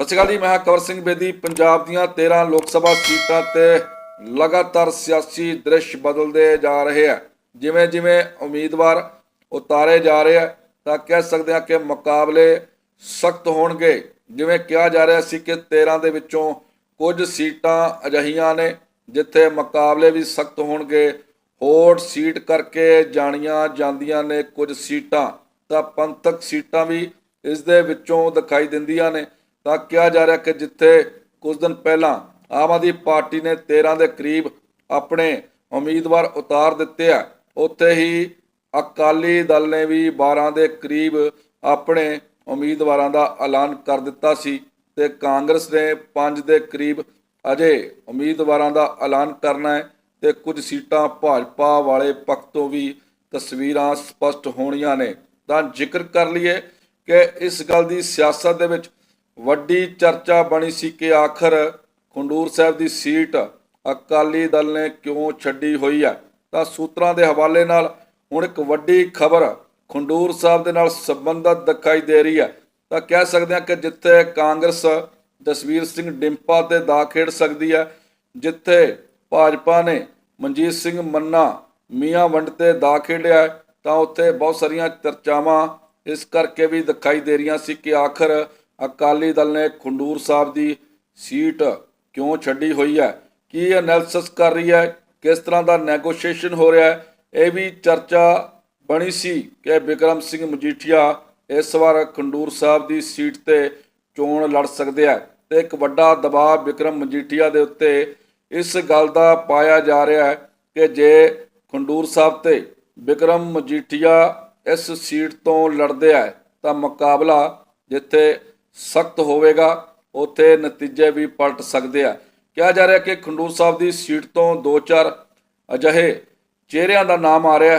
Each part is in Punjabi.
ਸਤਿ ਸ਼੍ਰੀ ਅਕਾਲ ਜੀ, ਮੈਂ ਕਵਰ ਸਿੰਘ ਬੇਦੀ। ਪੰਜਾਬ ਦੀਆਂ 13 ਲੋਕ ਸਭਾ ਸੀਟਾਂ ਤੇ ਲਗਾਤਾਰ ਸਿਆਸੀ ਦ੍ਰਿਸ਼ ਬਦਲਦੇ ਜਾ ਰਹੇ ਆ। ਜਿਵੇਂ ਜਿਵੇਂ ਉਮੀਦਵਾਰ ਉਤਾਰੇ ਜਾ ਰਹੇ ਆ, ਤਾਂ ਕਹਿ ਸਕਦੇ ਹਾਂ ਕਿ ਮੁਕਾਬਲੇ ਸਖਤ ਹੋਣਗੇ। ਜਿਵੇਂ ਕਿਹਾ ਜਾ ਰਿਹਾ ਸੀ ਕਿ 13 ਦੇ ਵਿੱਚੋਂ ਕੁਝ ਸੀਟਾਂ ਅਜਹੀਆਂ ਨੇ ਜਿੱਥੇ ਮੁਕਾਬਲੇ ਵੀ ਸਖਤ ਹੋਣਗੇ। ਹੋਰ ਸੀਟ ਕਰਕੇ ਜਾਣੀਆਂ ਜਾਂਦੀਆਂ ਨੇ ਕੁਝ ਸੀਟਾਂ। ਤਾਂ ਪੰਥਕ ਸੀਟਾਂ ਵੀ ਇਸ ਦੇ ਵਿੱਚੋਂ ਦਿਖਾਈ ਦਿੰਦੀਆਂ ਨੇ। ਤਾਂ ਕਿਹਾ ਜਾ ਰਿਹਾ ਕਿ ਜਿੱਥੇ ਕੁਝ ਦਿਨ ਪਹਿਲਾਂ ਆਮ ਆਦਮੀ ਪਾਰਟੀ ਨੇ 13 ਦੇ ਕਰੀਬ ਆਪਣੇ ਉਮੀਦਵਾਰ ਉਤਾਰ ਦਿੱਤੇ ਆ, ਉੱਥੇ ਹੀ ਅਕਾਲੀ ਦਲ ਨੇ ਵੀ 12 ਦੇ ਕਰੀਬ ਆਪਣੇ ਉਮੀਦਵਾਰਾਂ ਦਾ ਐਲਾਨ ਕਰ ਦਿੱਤਾ ਸੀ ਤੇ ਕਾਂਗਰਸ ਨੇ 5 ਦੇ ਕਰੀਬ ਅਜੇ ਉਮੀਦਵਾਰਾਂ ਦਾ ਐਲਾਨ ਕਰਨਾ ਹੈ ਤੇ ਕੁਝ ਸੀਟਾਂ ਭਾਜਪਾ ਵਾਲੇ ਪੱਖ ਤੋਂ ਵੀ ਤਸਵੀਰਾਂ ਸਪਸ਼ਟ ਹੋਣੀਆਂ ਨੇ। ਤਾਂ ਜ਼ਿਕਰ ਕਰ ਲਈਏ ਕਿ ਇਸ ਗੱਲ ਦੀ ਸਿਆਸਤ ਦੇ ਵਿੱਚ ਵੱਡੀ ਚਰਚਾ ਬਣੀ ਸੀ ਕਿ ਆਖਰ ਖੰਡੂਰ ਸਾਹਿਬ ਦੀ ਸੀਟ ਅਕਾਲੀ ਦਲ ਨੇ ਕਿਉਂ ਛੱਡੀ ਹੋਈ ਹੈ ਤਾਂ ਸੂਤਰਾਂ ਦੇ ਹਵਾਲੇ ਨਾਲ ਹੁਣ ਇੱਕ ਵੱਡੀ ਖਬਰ ਖੰਡੂਰ ਸਾਹਿਬ ਦੇ ਨਾਲ ਸੰਬੰਧਤ ਦਿਖਾਈ ਦੇ ਰਹੀ ਹੈ ਤਾਂ ਕਹਿ ਸਕਦੇ ਹਾਂ ਕਿ ਜਿੱਥੇ ਕਾਂਗਰਸ ਜਸਵੀਰ ਸਿੰਘ ਡਿੰਪਾ ਤੇ ਦਾ ਖੇਡ ਸਕਦੀ ਹੈ ਜਿੱਥੇ ਭਾਜਪਾ ਨੇ ਮਨਜੀਤ ਸਿੰਘ ਮੰਨਾ ਮੀਆਂ ਵੰਡ ਤੇ ਦਾ ਖੇਡਿਆ ਹੈ, ਤਾਂ ਉੱਥੇ ਬਹੁਤ ਸਾਰੀਆਂ ਚਰਚਾਵਾਂ ਇਸ ਕਰਕੇ ਵੀ ਦਿਖਾਈ ਦੇ ਰਹੀਆਂ ਸੀ ਕਿ ਆਖਰ ਅਕਾਲੀ ਦਲ ਨੇ ਖੰਡੂਰ ਸਾਹਿਬ ਦੀ ਸੀਟ ਕਿਉਂ ਛੱਡੀ ਹੋਈ ਹੈ? ਕੀ ਐਨਾਲਿਸਿਸ ਕਰ ਰਹੀ ਹੈ? ਕਿਸ ਤਰ੍ਹਾਂ ਦਾ ਨੈਗੋਸ਼ੀਏਸ਼ਨ ਹੋ ਰਿਹਾ ਹੈ? ਇਹ ਵੀ ਚਰਚਾ ਬਣੀ ਸੀ ਕਿ ਵਿਕਰਮ ਸਿੰਘ ਮਜੀਠੀਆ ਇਸ ਵਾਰ ਖੰਡੂਰ ਸਾਹਿਬ ਦੀ ਸੀਟ ਤੇ ਚੋਣ ਲੜ ਸਕਦੇ ਆ ਤੇ ਇੱਕ ਵੱਡਾ ਦਬਾਅ ਵਿਕਰਮ ਮਜੀਠੀਆ ਦੇ ਉੱਤੇ ਇਸ ਗੱਲ ਦਾ ਪਾਇਆ ਜਾ ਰਿਹਾ ਹੈ ਕਿ ਜੇ ਖੰਡੂਰ ਸਾਹਿਬ ਤੇ ਵਿਕਰਮ ਮਜੀਠੀਆ ਇਸ ਸੀਟ ਤੋਂ ਲੜਦੇ ਆ ਤਾਂ ਮੁਕਾਬਲਾ ਜਿੱਥੇ ਸਖਤ ਹੋਵੇਗਾ, ਉੱਥੇ ਨਤੀਜੇ ਵੀ ਪਲਟ ਸਕਦੇ ਆ। ਕਿਹਾ ਜਾ ਰਿਹਾ ਕਿ ਖੰਡੂਰ ਸਾਹਿਬ ਦੀ ਸੀਟ ਤੋਂ ਦੋ ਚਾਰ ਅਜਿਹੇ ਚਿਹਰਿਆਂ ਦਾ ਨਾਮ ਆ ਰਿਹਾ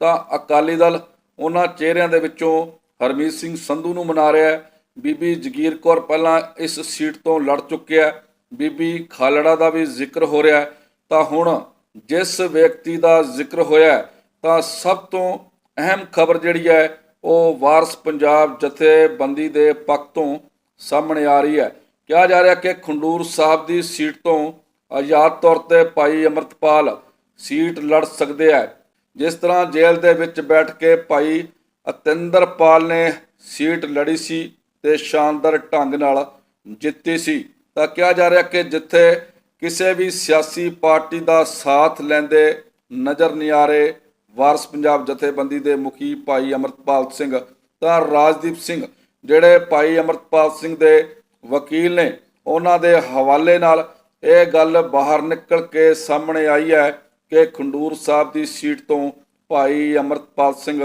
ਤਾਂ ਅਕਾਲੀ ਦਲ ਉਹਨਾਂ ਚਿਹਰਿਆਂ ਦੇ ਵਿੱਚੋਂ ਹਰਮੀਤ ਸਿੰਘ ਸੰਧੂ ਨੂੰ ਮਨਾ ਰਿਹਾ ਹੈ। ਬੀਬੀ ਜਗੀਰ ਕੌਰ ਪਹਿਲਾਂ ਇਸ ਸੀਟ ਤੋਂ ਲੜ ਚੁੱਕਿਆ ਬੀਬੀ ਖਾਲੜਾ ਦਾ ਵੀ ਜ਼ਿਕਰ ਹੋ ਰਿਹਾ ਤਾਂ ਹੁਣ ਜਿਸ ਵਿਅਕਤੀ ਦਾ ਜ਼ਿਕਰ ਹੋਇਆ ਤਾਂ ਸਭ ਤੋਂ ਅਹਿਮ ਖਬਰ ਜਿਹੜੀ ਹੈ ਉਹ ਵਾਰਸ ਪੰਜਾਬ ਜਥੇਬੰਦੀ ਦੇ ਪੱਖ ਤੋਂ ਸਾਹਮਣੇ ਆ ਰਹੀ ਹੈ। ਕਿਹਾ ਜਾ ਰਿਹਾ ਕਿ ਖੰਡੂਰ ਸਾਹਿਬ ਦੀ ਸੀਟ ਤੋਂ ਆਜ਼ਾਦ ਤੌਰ ਤੇ ਭਾਈ ਅਮਰਤਪਾਲ ਸੀਟ ਲੜ ਸਕਦੇ ਹੈ। ਜਿਸ ਤਰ੍ਹਾਂ ਜੇਲ੍ਹ ਦੇ ਵਿੱਚ ਬੈਠ ਕੇ ਭਾਈ ਅਤਿੰਦਰਪਾਲ ਨੇ ਸੀਟ ਲੜੀ ਸੀ ਤੇ ਸ਼ਾਨਦਾਰ ਢੰਗ ਨਾਲ ਜਿੱਤੀ ਸੀ। ਤਾਂ ਕਿਹਾ ਜਾ ਰਿਹਾ ਕਿ ਜਿੱਥੇ ਕਿਸੇ ਵੀ ਸਿਆਸੀ ਪਾਰਟੀ ਦਾ ਸਾਥ ਲੈਂਦੇ ਨਜ਼ਰ ਨਹੀਂ ਆ ਰਹੇ ਵਾਰਸ ਪੰਜਾਬ ਜਥੇਬੰਦੀ ਦੇ ਮੁਖੀ ਭਾਈ ਅਮਰਤਪਾਲ ਸਿੰਘ ਤਾਂ ਰਾਜਦੀਪ ਸਿੰਘ, ਜਿਹੜੇ ਭਾਈ ਅਮਰਤਪਾਲ ਸਿੰਘ ਦੇ ਵਕੀਲ ਨੇ, ਉਹਨਾਂ ਦੇ ਹਵਾਲੇ ਨਾਲ ਇਹ ਗੱਲ ਬਾਹਰ ਨਿਕਲ ਕੇ ਸਾਹਮਣੇ ਆਈ ਹੈ ਕਿ ਖੰਡੂਰ ਸਾਹਿਬ ਦੀ ਸੀਟ ਤੋਂ ਭਾਈ ਅਮਰਤਪਾਲ ਸਿੰਘ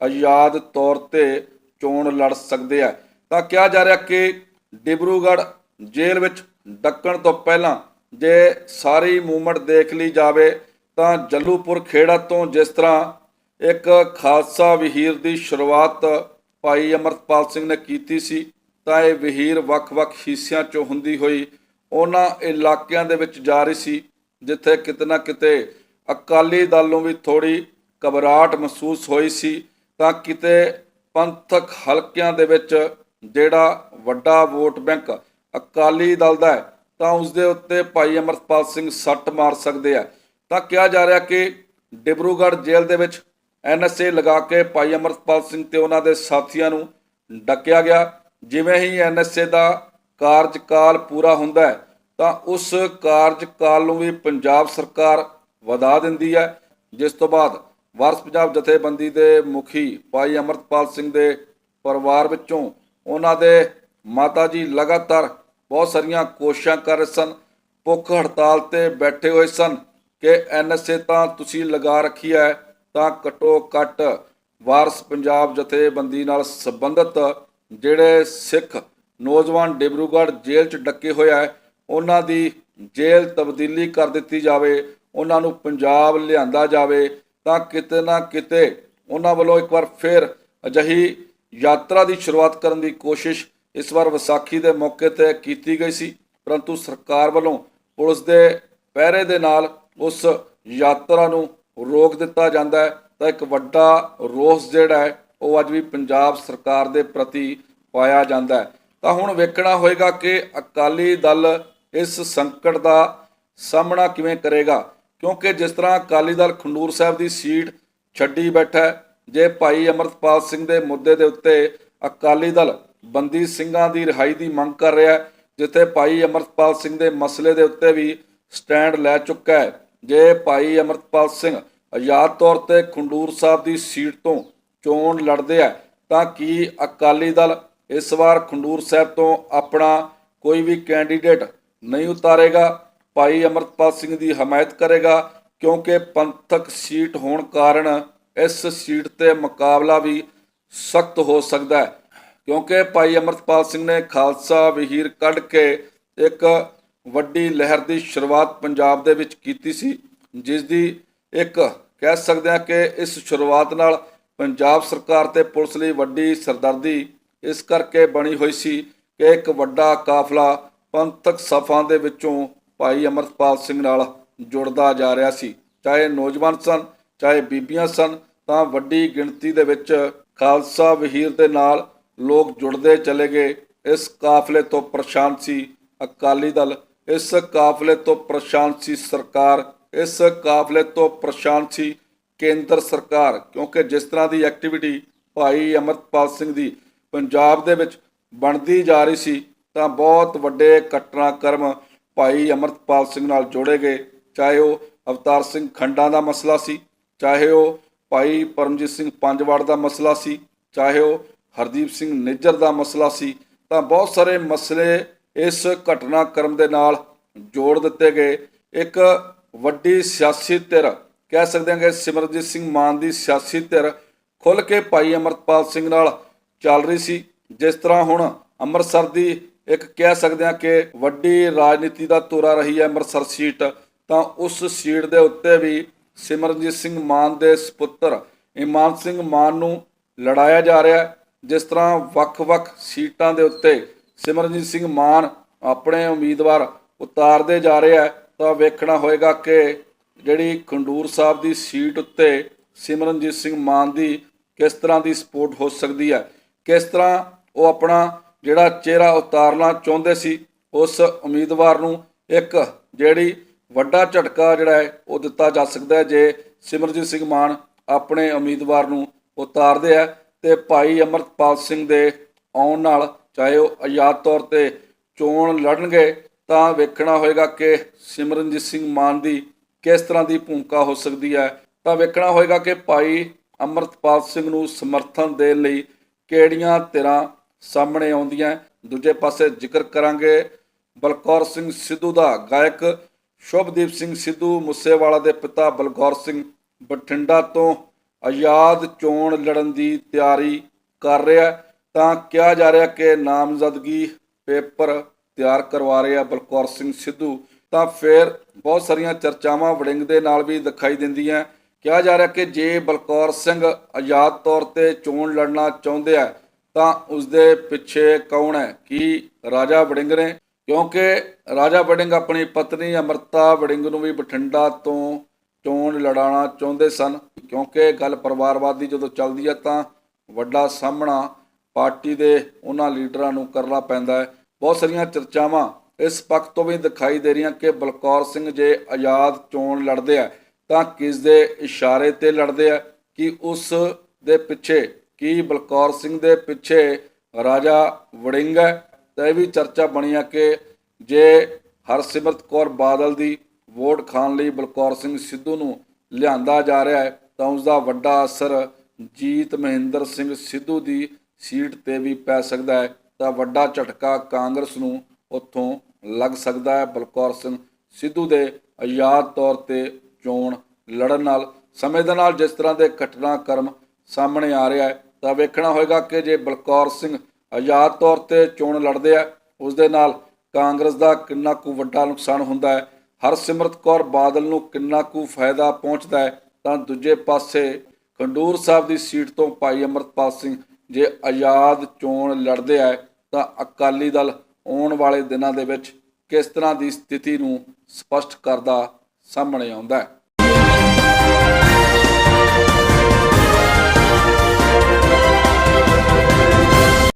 ਆਜ਼ਾਦ ਤੌਰ ਤੇ ਚੋਣ ਲੜ ਸਕਦੇ ਆ। ਤਾਂ ਕਿਹਾ ਜਾ ਰਿਹਾ ਕਿ ਡਿਬਰੂਗੜ੍ਹ ਜੇਲ੍ਹ ਵਿੱਚ ਡੱਕਣ ਤੋਂ ਪਹਿਲਾਂ ਜੇ ਸਾਰੀ ਮੂਵਮੈਂਟ ਦੇਖ ਲਈ ਜਾਵੇ ਤਾਂ ਜੱਲੂਪੁਰ ਖੇੜਾ ਤੋਂ ਜਿਸ ਤਰ੍ਹਾਂ ਇੱਕ ਖਾਲਸਾ ਵਿਹੀਰ ਦੀ ਸ਼ੁਰੂਆਤ ਭਾਈ ਅਮਰਤਪਾਲ ਸਿੰਘ ਨੇ ਕੀਤੀ ਸੀ, ਤਾਂ ਇਹ ਵਿਹੀਰ ਵੱਖ-ਵੱਖ ਹਿੱਸਿਆਂ 'ਚੋਂ ਹੁੰਦੀ ਹੋਈ ਉਹਨਾਂ ਇਲਾਕਿਆਂ ਦੇ ਵਿੱਚ ਜਾ ਰਹੀ ਸੀ, ਜਿੱਥੇ ਕਿਤੇ ਨਾ ਕਿਤੇ ਅਕਾਲੀ ਦਲ ਨੂੰ ਵੀ ਥੋੜੀ ਘਬਰਾਹਟ ਮਹਿਸੂਸ ਹੋਈ ਸੀ, ਤਾਂ ਕਿਤੇ ਪੰਥਕ ਹਲਕਿਆਂ ਦੇ ਵਿੱਚ ਜਿਹੜਾ ਵੱਡਾ ਵੋਟ ਬੈਂਕ ਅਕਾਲੀ ਦਲ ਦਾ ਹੈ, ਤਾਂ ਉਸ ਦੇ ਉੱਤੇ ਭਾਈ ਅਮਰਤਪਾਲ ਸਿੰਘ ਸੱਟ ਮਾਰ ਸਕਦੇ ਆ। ਤਾਂ ਕਿਹਾ ਜਾ ਰਿਹਾ ਕਿ ਡਿਬਰੂਗੜ੍ਹ ਜੇਲ੍ਹ ਦੇ ਵਿੱਚ ਐਨਐਸਏ ਲਗਾ ਕੇ ਭਾਈ ਅਮਰਤਪਾਲ ਸਿੰਘ ਤੇ ਉਹਨਾਂ ਦੇ ਸਾਥੀਆਂ ਨੂੰ ਡੱਕਿਆ ਗਿਆ। ਜਿਵੇਂ ਹੀ ਐਨਐਸਏ ਦਾ ਕਾਰਜਕਾਲ ਪੂਰਾ ਹੁੰਦਾ ਹੈ, ਤਾਂ ਉਸ ਕਾਰਜਕਾਲ ਨੂੰ ਵੀ ਪੰਜਾਬ ਸਰਕਾਰ ਵਧਾ ਦਿੰਦੀ ਹੈ। ਜਿਸ ਤੋਂ ਬਾਅਦ ਵਾਰਸ ਪੰਜਾਬ ਜਥੇਬੰਦੀ ਦੇ ਮੁਖੀ ਭਾਈ ਅਮਰਤਪਾਲ ਸਿੰਘ ਦੇ ਪਰਿਵਾਰ ਵਿੱਚੋਂ ਉਹਨਾਂ ਦੇ ਮਾਤਾ ਜੀ ਲਗਾਤਾਰ ਬਹੁਤ ਸਾਰੀਆਂ ਕੋਸ਼ਿਸ਼ਾਂ ਕਰ ਰਹੇ ਸਨ, ਭੁੱਖ ਹੜਤਾਲ ਤੇ ਬੈਠੇ ਹੋਏ ਸਨ। ਕਿ ਐਨਐਸਏ ਤਾਂ ਤੁਸੀਂ ਲਗਾ ਰੱਖੀ ਹੈ, ਤਾਂ ਘੱਟੋ ਘੱਟ ਵਾਰਸ ਪੰਜਾਬ ਜਥੇਬੰਦੀ ਨਾਲ ਸੰਬੰਧਿਤ ਜਿਹੜੇ ਸਿੱਖ ਨੌਜਵਾਨ ਡਿਬਰੂਗੜ੍ਹ ਜੇਲ੍ਹ 'ਚ ਡੱਕੇ ਹੋਏ ਹੈ ਉਹਨਾਂ ਦੀ ਜੇਲ੍ਹ ਤਬਦੀਲੀ ਕਰ ਦਿੱਤੀ ਜਾਵੇ, ਉਹਨਾਂ ਨੂੰ ਪੰਜਾਬ ਲਿਆਂਦਾ ਜਾਵੇ, ਤਾਂ ਕਿਤੇ ਨਾ ਕਿਤੇ ਉਹਨਾਂ ਵੱਲੋਂ ਇੱਕ ਵਾਰ ਫਿਰ ਅਜਿਹੀ ਯਾਤਰਾ ਦੀ ਸ਼ੁਰੂਆਤ ਕਰਨ ਦੀ ਕੋਸ਼ਿਸ਼ ਇਸ ਵਾਰ ਵਿਸਾਖੀ ਦੇ ਮੌਕੇ ਤੇ ਕੀਤੀ ਗਈ ਸੀ, ਪਰੰਤੂ ਸਰਕਾਰ ਵੱਲੋਂ ਪੁਲਿਸ ਦੇ ਪਹਿਰੇ ਦੇ ਨਾਲ ਉਸ ਯਾਤਰਾ ਨੂੰ ਰੋਕ ਦਿੱਤਾ ਜਾਂਦਾ ਹੈ। ਤਾਂ ਇੱਕ ਵੱਡਾ ਰੋਸ ਜਿਹੜਾ ਹੈ, ਉਹ ਅੱਜ ਵੀ ਪੰਜਾਬ ਸਰਕਾਰ ਦੇ ਪ੍ਰਤੀ ਪਾਇਆ ਜਾਂਦਾ ਹੈ। ਤਾਂ ਹੁਣ ਵੇਖਣਾ ਹੋਏਗਾ ਕਿ ਅਕਾਲੀ ਦਲ ਇਸ ਸੰਕਟ ਦਾ ਸਾਹਮਣਾ ਕਿਵੇਂ ਕਰੇਗਾ। ਕਿਉਂਕਿ ਜਿਸ ਤਰ੍ਹਾਂ ਅਕਾਲੀ ਦਲ ਖੰਡੂਰ ਸਾਹਿਬ ਦੀ ਸੀਟ ਛੱਡੀ ਬੈਠਾ ਜੇ ਭਾਈ ਅਮਰਤਪਾਲ ਸਿੰਘ ਦੇ ਮੁੱਦੇ ਦੇ ਉੱਤੇ ਅਕਾਲੀ ਦਲ ਬੰਦੀ ਸਿੰਘਾਂ ਦੀ ਰਿਹਾਈ ਦੀ ਮੰਗ ਕਰ ਰਿਹਾ ਹੈ, ਜਿੱਥੇ ਭਾਈ ਅਮਰਤਪਾਲ ਸਿੰਘ ਦੇ ਮਸਲੇ ਦੇ ਉੱਤੇ ਵੀ ਸਟੈਂਡ ਲੈ ਚੁੱਕਾ ਹੈ। ਜੇ ਭਾਈ ਅਮਰਤਪਾਲ ਸਿੰਘ, ਆਜ਼ਾਦ ਤੌਰ ਤੇ ਖੰਡੂਰ ਸਾਹਿਬ ਦੀ ਸੀਟ ਤੋਂ ਚੋਣ ਲੜਦੇ ਆ, ਤਾਂ ਕੀ ਅਕਾਲੀ ਦਲ ਇਸ ਵਾਰ ਖੰਡੂਰ ਸਾਹਿਬ ਤੋਂ ਆਪਣਾ ਕੋਈ ਵੀ ਕੈਂਡੀਡੇਟ ਨਹੀਂ ਉਤਾਰੇਗਾ? ਭਾਈ ਅਮਰਤਪਾਲ ਸਿੰਘ ਦੀ ਹਮਾਇਤ ਕਰੇਗਾ, ਕਿਉਂਕਿ ਪੰਥਕ ਸੀਟ ਹੋਣ ਕਾਰਨ ਇਸ ਸੀਟ ਤੇ ਮੁਕਾਬਲਾ ਵੀ ਸਖਤ ਹੋ ਸਕਦਾ ਹੈ। ਕਿਉਂਕਿ ਭਾਈ ਅਮਰਤਪਾਲ ਸਿੰਘ ਨੇ ਖਾਲਸਾ ਵਹੀਰ ਕੱਢ ਕੇ ਇੱਕ ਵੱਡੀ ਲਹਿਰ ਦੀ ਸ਼ੁਰੂਆਤ ਪੰਜਾਬ ਦੇ ਵਿੱਚ ਕੀਤੀ ਸੀ ਜਿਸ ਦੀ ਇੱਕ ਕਹਿ ਸਕਦੇ ਹਾਂ ਕਿ ਇਸ ਸ਼ੁਰੂਆਤ ਨਾਲ ਪੰਜਾਬ ਸਰਕਾਰ ਤੇ ਪੁਲਿਸ ਲਈ ਵੱਡੀ ਸਰਦਰਦੀ ਇਸ ਕਰਕੇ ਬਣੀ ਹੋਈ ਸੀ ਕਿ ਇੱਕ ਵੱਡਾ ਕਾਫਲਾ ਪੰਥਕ ਸਫਾਂ ਦੇ ਵਿੱਚੋਂ ਭਾਈ ਅਮਰਤਪਾਲ ਸਿੰਘ ਨਾਲ ਜੁੜਦਾ ਜਾ ਰਿਹਾ ਸੀ। ਚਾਹੇ ਨੌਜਵਾਨ ਸਨ, ਚਾਹੇ ਬੀਬੀਆਂ ਸਨ, ਤਾਂ ਵੱਡੀ ਗਿਣਤੀ ਦੇ ਵਿੱਚ ਖਾਲਸਾ ਵਹੀਰ ਦੇ ਨਾਲ ਲੋਕ ਜੁੜਦੇ ਚਲੇ ਗਏ। ਇਸ ਕਾਫਲੇ ਤੋਂ ਪਰੇਸ਼ਾਨ ਸੀ ਅਕਾਲੀ ਦਲ। ਇਸ ਕਾਫਲੇ ਤੋਂ ਪਰੇਸ਼ਾਨ ਸੀ ਸਰਕਾਰ, ਇਸ ਕਾਫਲੇ ਤੋਂ ਪਰੇਸ਼ਾਨ ਸੀ ਕੇਂਦਰ ਸਰਕਾਰ, ਕਿਉਂਕਿ ਜਿਸ ਤਰ੍ਹਾਂ ਦੀ ਐਕਟੀਵਿਟੀ ਭਾਈ ਅਮਰਪਾਲ ਸਿੰਘ ਦੀ ਪੰਜਾਬ ਦੇ ਵਿੱਚ ਬਣਦੀ ਜਾ ਰਹੀ ਸੀ, ਤਾਂ ਬਹੁਤ ਵੱਡੇ ਘਟਨਾਕ੍ਰਮ ਭਾਈ ਅਮਰਪਾਲ ਸਿੰਘ ਨਾਲ ਜੋੜੇ ਗਏ, ਚਾਹੇ ਉਹ ਅਵਤਾਰ ਸਿੰਘ ਖੰਡਾਂ ਦਾ ਮਸਲਾ ਸੀ, ਚਾਹੇ ਉਹ ਭਾਈ ਪਰਮਜੀਤ ਸਿੰਘ ਪੰਜਵਾੜ ਦਾ ਮਸਲਾ ਸੀ, ਚਾਹੇ ਉਹ ਹਰਦੀਪ ਸਿੰਘ ਨਿੱਜਰ ਦਾ ਮਸਲਾ ਸੀ, ਤਾਂ ਬਹੁਤ ਸਾਰੇ ਮਸਲੇ ਇਸ ਘਟਨਾਕ੍ਰਮ ਦੇ ਨਾਲ ਜੋੜ ਦਿੱਤੇ ਗਏ। ਇੱਕ ਵੱਡੀ ਸਿਆਸੀ ਧਿਰ, ਕਹਿ ਸਕਦੇ ਹਾਂ ਕਿ ਸਿਮਰਜੀਤ ਸਿੰਘ ਮਾਨ ਦੀ ਸਿਆਸੀ ਧਿਰ ਖੁੱਲ ਕੇ ਭਾਈ ਅਮਰਪਾਲ ਸਿੰਘ ਨਾਲ ਚੱਲ ਰਹੀ ਸੀ। ਜਿਸ ਤਰ੍ਹਾਂ ਹੁਣ ਅੰਮ੍ਰਿਤਸਰ ਦੀ ਇੱਕ ਕਹਿ ਸਕਦੇ ਹਾਂ ਕਿ ਵੱਡੀ ਰਾਜਨੀਤੀ ਦਾ ਤੋਰਾ ਰਹੀ ਹੈ ਅੰਮ੍ਰਿਤਸਰ ਸੀਟ, ਤਾਂ ਉਸ ਸੀਟ ਦੇ ਉੱਤੇ ਵੀ ਸਿਮਰਜੀਤ ਸਿੰਘ ਮਾਨ ਦੇ ਸੁਪੁੱਤਰ ਇਮਾਨ ਸਿੰਘ ਮਾਨ ਨੂੰ ਲੜਾਇਆ ਜਾ ਰਿਹਾ। ਜਿਸ ਤਰ੍ਹਾਂ ਵੱਖ-ਵੱਖ ਸੀਟਾਂ ਦੇ ਉੱਤੇ ਸਿਮਰਨਜੀਤ ਸਿੰਘ ਮਾਨ ਆਪਣੇ ਉਮੀਦਵਾਰ ਉਤਾਰਦੇ ਜਾ ਰਿਹਾ ਹੈ ਤਾਂ ਵੇਖਣਾ ਹੋਏਗਾ ਕਿ ਜਿਹੜੀ ਖੰਡੂਰ ਸਾਹਿਬ ਦੀ ਸੀਟ ਉੱਤੇ ਸਿਮਰਨਜੀਤ ਸਿੰਘ ਮਾਨ ਦੀ ਕਿਸ ਤਰ੍ਹਾਂ ਦੀ ਸਪੋਰਟ ਹੋ ਸਕਦੀ ਹੈ ਕਿਸ ਤਰ੍ਹਾਂ ਉਹ ਆਪਣਾ ਜਿਹੜਾ ਚਿਹਰਾ ਉਤਾਰਨਾ ਚਾਹੁੰਦੇ ਸੀ, ਉਸ ਉਮੀਦਵਾਰ ਨੂੰ ਇੱਕ ਜਿਹੜੀ ਵੱਡਾ ਝਟਕਾ ਜਿਹੜਾ ਹੈ, ਉਹ ਦਿੱਤਾ ਜਾ ਸਕਦਾ ਹੈ, ਜੇ ਸਿਮਰਜੀਤ ਸਿੰਘ ਮਾਨ ਆਪਣੇ ਉਮੀਦਵਾਰ ਨੂੰ ਉਤਾਰਦੇ ਆ, ਤੇ ਭਾਈ ਅਮਰਤਪਾਲ ਸਿੰਘ ਦੇ ਆਉਣ ਨਾਲ ਚਾਹੇ ਉਹ ਆਜ਼ਾਦ ਤੌਰ ਤੇ ਚੋਣ ਲੜਨਗੇ, ਤਾਂ ਵੇਖਣਾ ਹੋਏਗਾ ਕਿ ਸਿਮਰਨਜੀਤ ਸਿੰਘ ਮਾਨ ਦੀ ਕਿਸ ਤਰ੍ਹਾਂ ਦੀ ਭੂਮਿਕਾ ਹੋ ਸਕਦੀ ਹੈ ਤਾਂ ਵੇਖਣਾ ਹੋਏਗਾ ਕਿ ਭਾਈ ਅਮਰਤਪਾਲ ਸਿੰਘ ਨੂੰ ਸਮਰਥਨ ਦੇਣ ਲਈ ਕਿਹੜੀਆਂ ਧਿਰਾਂ ਸਾਹਮਣੇ ਆਉਂਦੀਆਂ ਦੂਜੇ ਪਾਸੇ ਜ਼ਿਕਰ ਕਰਾਂਗੇ ਬਲਕੌਰ ਸਿੰਘ ਸਿੱਧੂ ਦਾ ਗਾਇਕ ਸ਼ੁਭਦੀਪ ਸਿੰਘ ਸਿੱਧੂ, ਮੁੱਸੇਵਾਲਾ ਦੇ ਪਿਤਾ ਬਲਕੌਰ ਸਿੰਘ ਬਠਿੰਡਾ ਤੋਂ ਆਜ਼ਾਦ ਚੋਣ ਲੜਨ ਦੀ ਤਿਆਰੀ ਕਰ ਰਿਹਾ ਹੈ। ਤਾਂ ਕਿਹਾ ਜਾ ਰਿਹਾ ਕਿ ਨਾਮਜ਼ਦਗੀ ਪੇਪਰ ਤਿਆਰ ਕਰਵਾ ਰਿਹਾ ਬਲਕੌਰ ਸਿੰਘ ਸਿੱਧੂ। ਤਾਂ ਫਿਰ ਬਹੁਤ ਸਾਰੀਆਂ ਚਰਚਾਵਾਂ ਵੜਿੰਗ ਦੇ ਨਾਲ ਵੀ ਦਿਖਾਈ ਦਿੰਦੀਆਂ ਕਿਹਾ ਜਾ ਰਿਹਾ ਕਿ ਜੇ ਬਲਕੌਰ ਸਿੰਘ ਆਜ਼ਾਦ ਤੌਰ ਤੇ ਚੋਣ ਲੜਨਾ ਚਾਹੁੰਦੇ ਆ, ਤਾਂ ਉਸ ਦੇ ਪਿੱਛੇ ਕੌਣ ਹੈ? ਕੀ ਰਾਜਾ ਵੜਿੰਗ ਨੇ? ਕਿਉਂਕਿ ਰਾਜਾ ਵੜਿੰਗ ਆਪਣੀ ਪਤਨੀ ਅਮਰਤਾ ਵੜਿੰਗ ਨੂੰ ਵੀ ਬਠਿੰਡਾ ਤੋਂ ਚੋਣ ਲੜਾਉਣਾ ਚਾਹੁੰਦੇ ਸਨ। ਕਿਉਂਕਿ ਗੱਲ ਪਰਿਵਾਰਵਾਦ ਦੀ ਜਦੋਂ ਚੱਲਦੀ ਹੈ ਤਾਂ ਵੱਡਾ ਸਾਹਮਣਾ ਪਾਰਟੀ ਦੇ ਉਹਨਾਂ ਲੀਡਰਾਂ ਨੂੰ ਕਰਨਾ ਪੈਂਦਾ ਹੈ। ਬਹੁਤ ਸਾਰੀਆਂ ਚਰਚਾਵਾਂ ਇਸ ਪੱਖ ਤੋਂ ਵੀ ਦਿਖਾਈ ਦੇ ਰਹੀਆਂ ਕਿ ਬਲਕੌਰ ਸਿੰਘ ਜੇ ਆਜ਼ਾਦ ਚੋਣ ਲੜਦੇ ਆ, ਤਾਂ ਕਿਸ ਦੇ ਇਸ਼ਾਰੇ ਤੇ ਲੜਦੇ ਆ, ਕਿ ਉਸ ਦੇ ਪਿੱਛੇ, ਕੀ ਬਲਕੌਰ ਸਿੰਘ ਦੇ ਪਿੱਛੇ ਰਾਜਾ ਵੜਿੰਗ ਹੈ। ਤਾਂ ਇਹ ਵੀ ਚਰਚਾ ਬਣੀ ਆ ਕਿ ਜੇ ਹਰਸਿਮਰਤ ਕੌਰ ਬਾਦਲ ਦੀ ਵੋਟ ਖਾਣ ਲਈ ਬਲਕੌਰ ਸਿੰਘ ਸਿੱਧੂ ਨੂੰ ਲਿਆਂਦਾ ਜਾ ਰਿਹਾ ਹੈ, ਤਾਂ ਉਸ ਦਾ ਵੱਡਾ ਅਸਰ ਜੀਤ ਮਹਿੰਦਰ ਸਿੰਘ ਸਿੱਧੂ ਦੀ ਸੀਟ ਤੇ ਵੀ ਪੈ ਸਕਦਾ ਹੈ, ਤਾਂ ਵੱਡਾ ਝਟਕਾ ਕਾਂਗਰਸ ਨੂੰ ਉੱਥੋਂ ਲੱਗ ਸਕਦਾ ਹੈ। ਬਲਕੌਰ ਸਿੰਘ ਸਿੱਧੂ ਦੇ ਆਜ਼ਾਦ ਤੌਰ ਤੇ ਚੋਣ ਲੜਨ ਨਾਲ ਸਮੇਂ ਦੇ ਨਾਲ ਜਿਸ ਤਰ੍ਹਾਂ ਦੇ ਘਟਨਾਕ੍ਰਮ ਸਾਹਮਣੇ ਆ ਰਿਹਾ ਹੈ, ਤਾਂ ਵੇਖਣਾ ਹੋਏਗਾ ਕਿ ਜੇ ਬਲਕੌਰ ਸਿੰਘ ਆਜ਼ਾਦ ਤੌਰ ਤੇ ਚੋਣ ਲੜਦੇ ਆ, ਉਸ ਦੇ ਨਾਲ ਕਾਂਗਰਸ ਦਾ ਕਿੰਨਾ ਕੁ ਵੱਡਾ ਨੁਕਸਾਨ ਹੁੰਦਾ ਹੈ, ਹਰਸਿਮਰਤ ਕੌਰ ਬਾਦਲ ਨੂੰ ਕਿੰਨਾ ਕੁ ਫਾਇਦਾ ਪਹੁੰਚਦਾ ਹੈ, ਤਾਂ ਦੂਜੇ ਪਾਸੇ ਖੰਡੂਰ ਸਾਹਿਬ ਦੀ ਸੀਟ ਤੋਂ ਭਾਈ ਅਮਰਤਪਾਲ ਸਿੰਘ ਜੇ ਆਜ਼ਾਦ ਚੋਣ ਲੜਦੇ ਆ, ਤਾਂ ਅਕਾਲੀ ਦਲ ਆਉਣ ਵਾਲੇ ਦਿਨਾਂ ਦੇ ਵਿੱਚ ਕਿਸ ਤਰ੍ਹਾਂ ਦੀ ਸਥਿਤੀ ਨੂੰ ਸਪਸ਼ਟ ਕਰਦਾ ਸਾਹਮਣੇ ਆਉਂਦਾ ਹੈ।